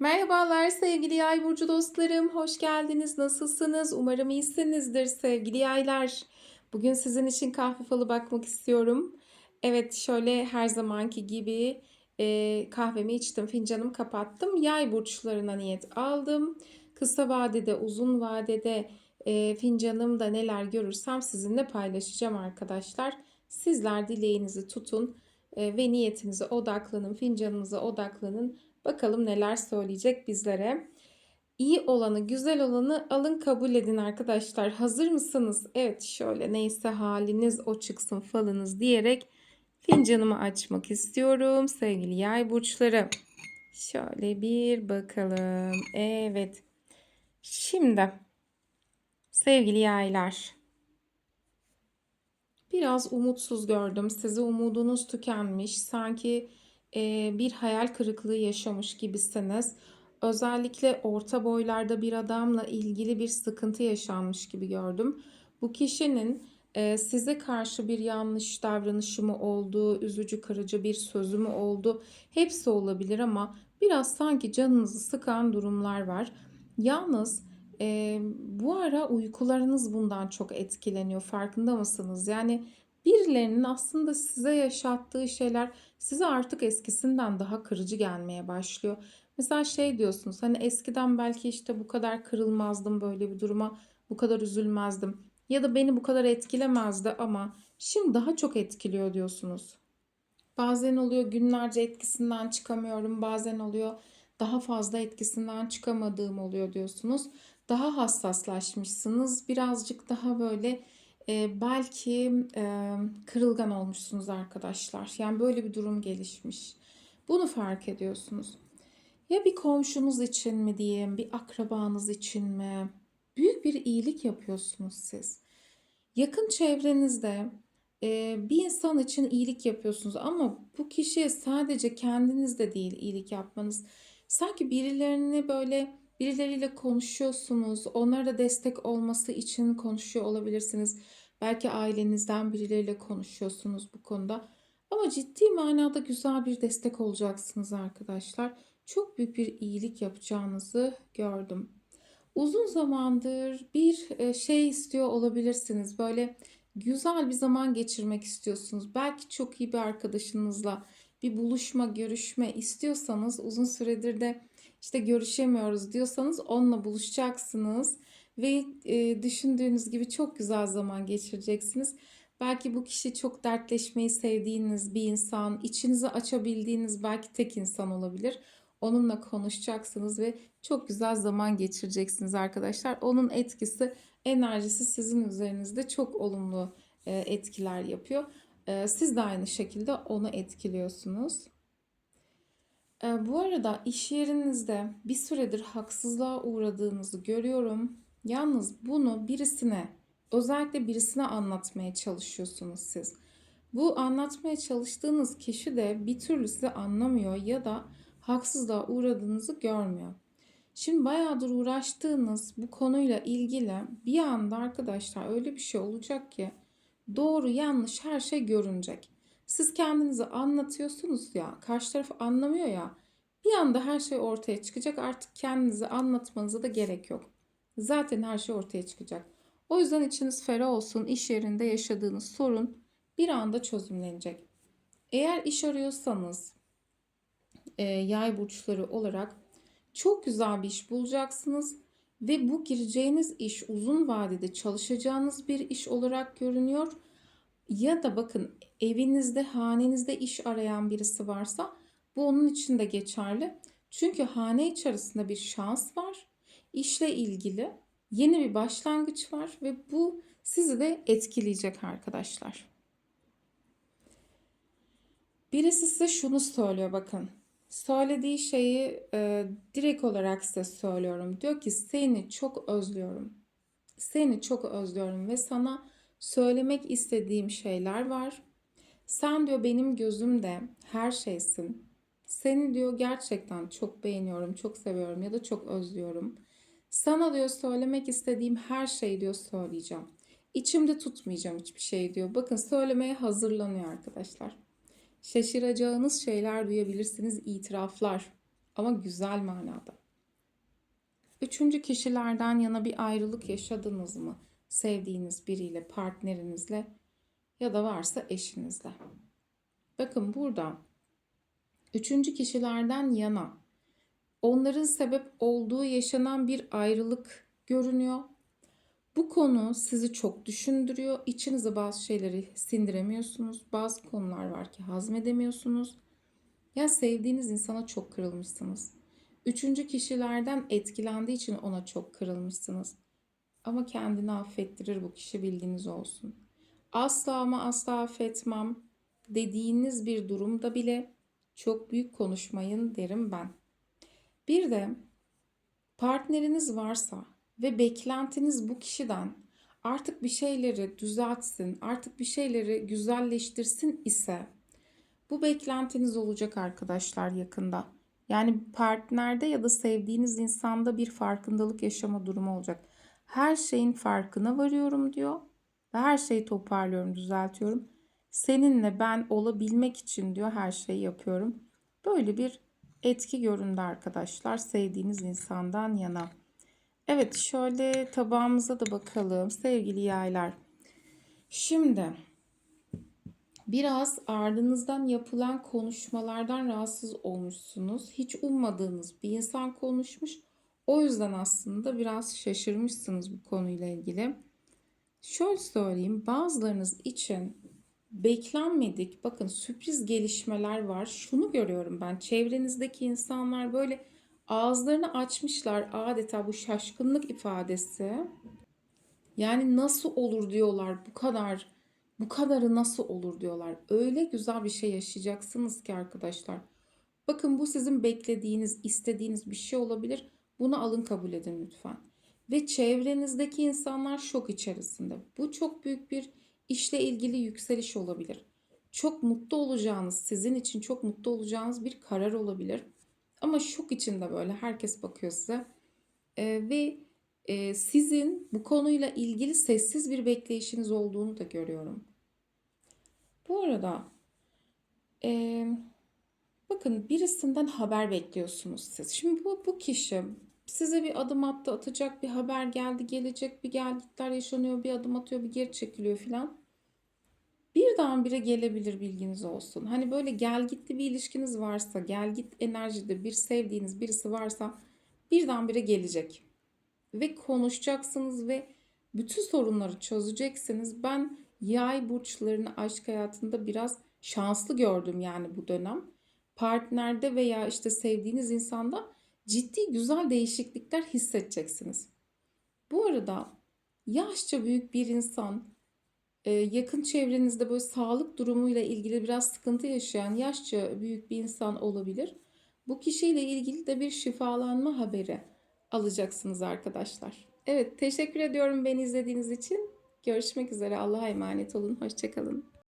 Merhabalar sevgili yay burcu dostlarım. Hoş geldiniz. Nasılsınız? Umarım iyisinizdir sevgili yaylar. Bugün sizin için kahve falı bakmak istiyorum. Evet şöyle her zamanki gibi e, kahvemi içtim. Fincanımı kapattım. Yay burçlarına niyet aldım. Kısa vadede, uzun vadede e, fincanımda neler görürsem sizinle paylaşacağım arkadaşlar. Sizler dileğinizi tutun e, ve niyetinize odaklanın. Fincanınıza odaklanın. Bakalım neler söyleyecek bizlere. İyi olanı, güzel olanı alın kabul edin arkadaşlar. Hazır mısınız? Evet şöyle neyse haliniz o çıksın falınız diyerek fincanımı açmak istiyorum sevgili yay burçları. Şöyle bir bakalım. Evet. Şimdi sevgili yaylar. Biraz umutsuz gördüm. Sizi umudunuz tükenmiş. Sanki bir hayal kırıklığı yaşamış gibisiniz. Özellikle orta boylarda bir adamla ilgili bir sıkıntı yaşanmış gibi gördüm. Bu kişinin size karşı bir yanlış davranışı mı oldu, üzücü kırıcı bir sözü mü oldu? Hepsi olabilir ama biraz sanki canınızı sıkan durumlar var. Yalnız e, bu ara uykularınız bundan çok etkileniyor. Farkında mısınız? Yani birilerinin aslında size yaşattığı şeyler size artık eskisinden daha kırıcı gelmeye başlıyor. Mesela şey diyorsunuz hani eskiden belki işte bu kadar kırılmazdım böyle bir duruma, bu kadar üzülmezdim ya da beni bu kadar etkilemezdi ama şimdi daha çok etkiliyor diyorsunuz. Bazen oluyor günlerce etkisinden çıkamıyorum, bazen oluyor daha fazla etkisinden çıkamadığım oluyor diyorsunuz. Daha hassaslaşmışsınız, birazcık daha böyle e, belki e, kırılgan olmuşsunuz arkadaşlar. Yani böyle bir durum gelişmiş. Bunu fark ediyorsunuz. Ya bir komşunuz için mi diyeyim, bir akrabanız için mi? Büyük bir iyilik yapıyorsunuz siz. Yakın çevrenizde e, bir insan için iyilik yapıyorsunuz ama bu kişiye sadece kendiniz de değil iyilik yapmanız. Sanki birilerini böyle birileriyle konuşuyorsunuz. Onlara da destek olması için konuşuyor olabilirsiniz. Belki ailenizden birileriyle konuşuyorsunuz bu konuda. Ama ciddi manada güzel bir destek olacaksınız arkadaşlar. Çok büyük bir iyilik yapacağınızı gördüm. Uzun zamandır bir e, şey istiyor olabilirsiniz. Böyle güzel bir zaman geçirmek istiyorsunuz. Belki çok iyi bir arkadaşınızla bir buluşma, görüşme istiyorsanız uzun süredir de işte görüşemiyoruz diyorsanız onunla buluşacaksınız ve e, düşündüğünüz gibi çok güzel zaman geçireceksiniz. Belki bu kişi çok dertleşmeyi sevdiğiniz bir insan, içinizi açabildiğiniz belki tek insan olabilir. Onunla konuşacaksınız ve çok güzel zaman geçireceksiniz arkadaşlar. Onun etkisi, enerjisi sizin üzerinizde çok olumlu e, etkiler yapıyor. E, siz de aynı şekilde onu etkiliyorsunuz. E, bu arada iş yerinizde bir süredir haksızlığa uğradığınızı görüyorum. Yalnız bunu birisine, özellikle birisine anlatmaya çalışıyorsunuz siz. Bu anlatmaya çalıştığınız kişi de bir türlü sizi anlamıyor ya da haksızlığa uğradığınızı görmüyor. Şimdi bayağıdır uğraştığınız bu konuyla ilgili bir anda arkadaşlar öyle bir şey olacak ki doğru yanlış her şey görünecek. Siz kendinizi anlatıyorsunuz ya, karşı taraf anlamıyor ya. Bir anda her şey ortaya çıkacak. Artık kendinizi anlatmanıza da gerek yok. Zaten her şey ortaya çıkacak. O yüzden içiniz ferah olsun. İş yerinde yaşadığınız sorun bir anda çözümlenecek. Eğer iş arıyorsanız e, yay burçları olarak çok güzel bir iş bulacaksınız ve bu gireceğiniz iş uzun vadede çalışacağınız bir iş olarak görünüyor. Ya da bakın evinizde, hanenizde iş arayan birisi varsa bu onun için de geçerli. Çünkü hane içerisinde bir şans var. İşle ilgili yeni bir başlangıç var ve bu sizi de etkileyecek arkadaşlar. Birisi size şunu söylüyor bakın. Söylediği şeyi e, direkt olarak size söylüyorum. Diyor ki seni çok özlüyorum. Seni çok özlüyorum ve sana söylemek istediğim şeyler var. Sen diyor benim gözümde her şeysin. Seni diyor gerçekten çok beğeniyorum, çok seviyorum ya da çok özlüyorum. Sana diyor söylemek istediğim her şeyi diyor söyleyeceğim. İçimde tutmayacağım hiçbir şey diyor. Bakın söylemeye hazırlanıyor arkadaşlar. Şaşıracağınız şeyler duyabilirsiniz, itiraflar ama güzel manada. Üçüncü kişilerden yana bir ayrılık yaşadınız mı? Sevdiğiniz biriyle, partnerinizle ya da varsa eşinizle. Bakın burada üçüncü kişilerden yana onların sebep olduğu yaşanan bir ayrılık görünüyor. Bu konu sizi çok düşündürüyor. İçinize bazı şeyleri sindiremiyorsunuz. Bazı konular var ki hazmedemiyorsunuz. Ya sevdiğiniz insana çok kırılmışsınız. Üçüncü kişilerden etkilendiği için ona çok kırılmışsınız. Ama kendini affettirir bu kişi bildiğiniz olsun. Asla ama asla affetmem dediğiniz bir durumda bile çok büyük konuşmayın derim ben. Bir de partneriniz varsa ve beklentiniz bu kişiden artık bir şeyleri düzeltsin, artık bir şeyleri güzelleştirsin ise bu beklentiniz olacak arkadaşlar yakında. Yani partnerde ya da sevdiğiniz insanda bir farkındalık yaşama durumu olacak. Her şeyin farkına varıyorum diyor ve her şeyi toparlıyorum, düzeltiyorum. Seninle ben olabilmek için diyor her şeyi yapıyorum. Böyle bir etki göründü arkadaşlar sevdiğiniz insandan yana. Evet şöyle tabağımıza da bakalım sevgili yaylar. Şimdi biraz ardınızdan yapılan konuşmalardan rahatsız olmuşsunuz. Hiç ummadığınız bir insan konuşmuş. O yüzden aslında biraz şaşırmışsınız bu konuyla ilgili. Şöyle söyleyeyim bazılarınız için beklenmedik bakın sürpriz gelişmeler var. Şunu görüyorum ben çevrenizdeki insanlar böyle ağızlarını açmışlar adeta bu şaşkınlık ifadesi. Yani nasıl olur diyorlar bu kadar bu kadarı nasıl olur diyorlar. Öyle güzel bir şey yaşayacaksınız ki arkadaşlar. Bakın bu sizin beklediğiniz, istediğiniz bir şey olabilir. Bunu alın kabul edin lütfen. Ve çevrenizdeki insanlar şok içerisinde. Bu çok büyük bir işle ilgili yükseliş olabilir. Çok mutlu olacağınız, sizin için çok mutlu olacağınız bir karar olabilir. Ama şok içinde böyle herkes bakıyor size. Ee, ve e, sizin bu konuyla ilgili sessiz bir bekleyişiniz olduğunu da görüyorum. Bu arada e, bakın birisinden haber bekliyorsunuz siz. Şimdi bu, bu kişi size bir adım attı, atacak bir haber geldi, gelecek bir gelgitler yaşanıyor, bir adım atıyor, bir geri çekiliyor filan. Birdenbire gelebilir bilginiz olsun. Hani böyle gel gitli bir ilişkiniz varsa, gel git enerjide bir sevdiğiniz birisi varsa birdenbire gelecek. Ve konuşacaksınız ve bütün sorunları çözeceksiniz. Ben yay burçlarını aşk hayatında biraz şanslı gördüm yani bu dönem. Partnerde veya işte sevdiğiniz insanda ciddi güzel değişiklikler hissedeceksiniz. Bu arada yaşça büyük bir insan e, yakın çevrenizde böyle sağlık durumuyla ilgili biraz sıkıntı yaşayan yaşça büyük bir insan olabilir. Bu kişiyle ilgili de bir şifalanma haberi alacaksınız arkadaşlar. Evet teşekkür ediyorum beni izlediğiniz için. Görüşmek üzere. Allah'a emanet olun. Hoşçakalın.